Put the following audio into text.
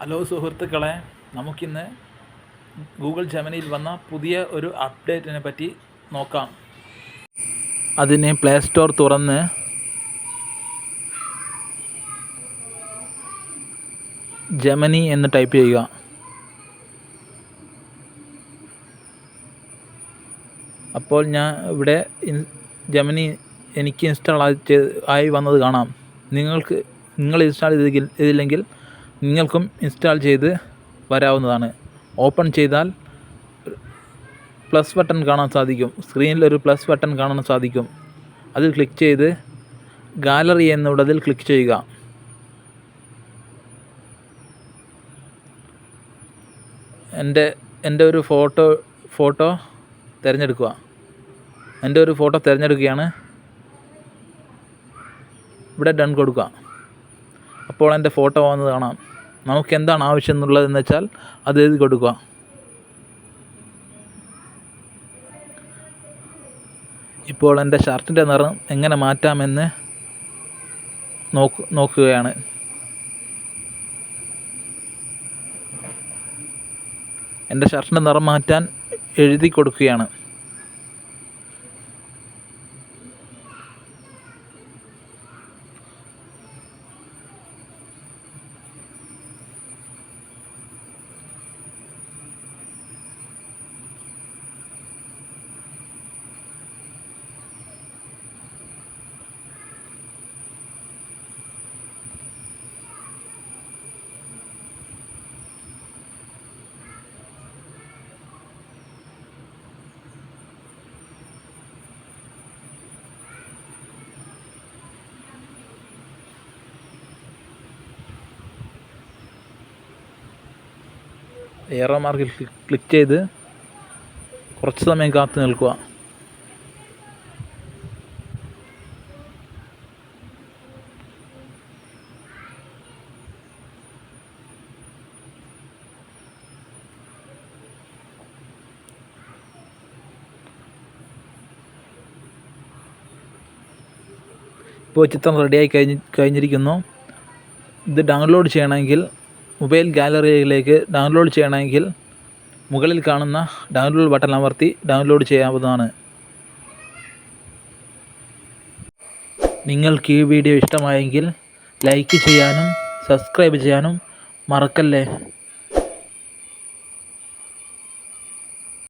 Hello സുഹൃത്തുക്കളെ നമുക്കിന്ന് Google ജമനിയിൽ വന്ന പുതിയ ഒരു അപ്ഡേറ്റിനെ പറ്റി നോക്കാം. അതിന് പ്ലേ സ്റ്റോർ തുറന്ന് ജമനി എന്ന് ടൈപ്പ് ചെയ്യുക. അപ്പോൾ ഞാൻ ഇവിടെ ജെമിനി എനിക്ക് ഇൻസ്റ്റാൾ ആയി വന്നത് കാണാം. നിങ്ങൾക്ക് നിങ്ങൾ ഇൻസ്റ്റാൾ ചെയ്തില്ലെങ്കിൽ നിങ്ങൾക്കും ഇൻസ്റ്റാൾ ചെയ്ത് വരാവുന്നതാണ്. ഓപ്പൺ ചെയ്താൽ പ്ലസ് ബട്ടൺ കാണാൻ സാധിക്കും. സ്ക്രീനിൽ ഒരു പ്ലസ് ബട്ടൺ കാണാൻ സാധിക്കും. അതിൽ ക്ലിക്ക് ചെയ്ത് ഗാലറി എന്നുള്ളതിൽ ക്ലിക്ക് ചെയ്യുക. എന്റെ എന്റെ ഒരു ഫോട്ടോ ഫോട്ടോ തിരഞ്ഞെടുക്കുക. എന്റെ ഒരു ഫോട്ടോ തിരഞ്ഞെടുക്കുകയാണ്. ഇവിടെ ഡൺ കൊടുക്കുക. അപ്പോൾ എന്റെ ഫോട്ടോ വന്നത് കാണാം. നമുക്ക് എന്താണ് ആവശ്യം എന്നുള്ളതെന്ന് വെച്ചാൽ അത് എഴുതി കൊടുക്കുക. ഇപ്പോൾ എന്റെ ഷർട്ടിന്റെ നിറം എങ്ങനെ മാറ്റാമെന്ന് നോക്ക് നോക്കുകയാണ്. എന്റെ ഷർട്ടിന്റെ നിറം മാറ്റാൻ എഴുതി കൊടുക്കുകയാണ്. ഏറോ മാർക്കിൽ ക്ലിക്ക് ചെയ്ത് കുറച്ച് സമയം കാത്തു നിൽക്കുക. ഇപ്പോൾ ചിത്രം റെഡിയായി കഴിഞ്ഞ് കഴിഞ്ഞിരിക്കുന്നു. ഇത് ഡൗൺലോഡ് ചെയ്യണമെങ്കിൽ മൊബൈൽ ഗാലറിയിലേക്ക് ഡൗൺലോഡ് ചെയ്യണമെങ്കിൽ മുകളിൽ കാണുന്ന ഡൗൺലോഡ് ബട്ടൺ അമർത്തി ഡൗൺലോഡ് ചെയ്യാവുന്നതാണ്. നിങ്ങൾക്ക് ഈ വീഡിയോ ഇഷ്ടമായെങ്കിൽ ലൈക്ക് ചെയ്യാനും സബ്സ്ക്രൈബ് ചെയ്യാനും മറക്കല്ലേ?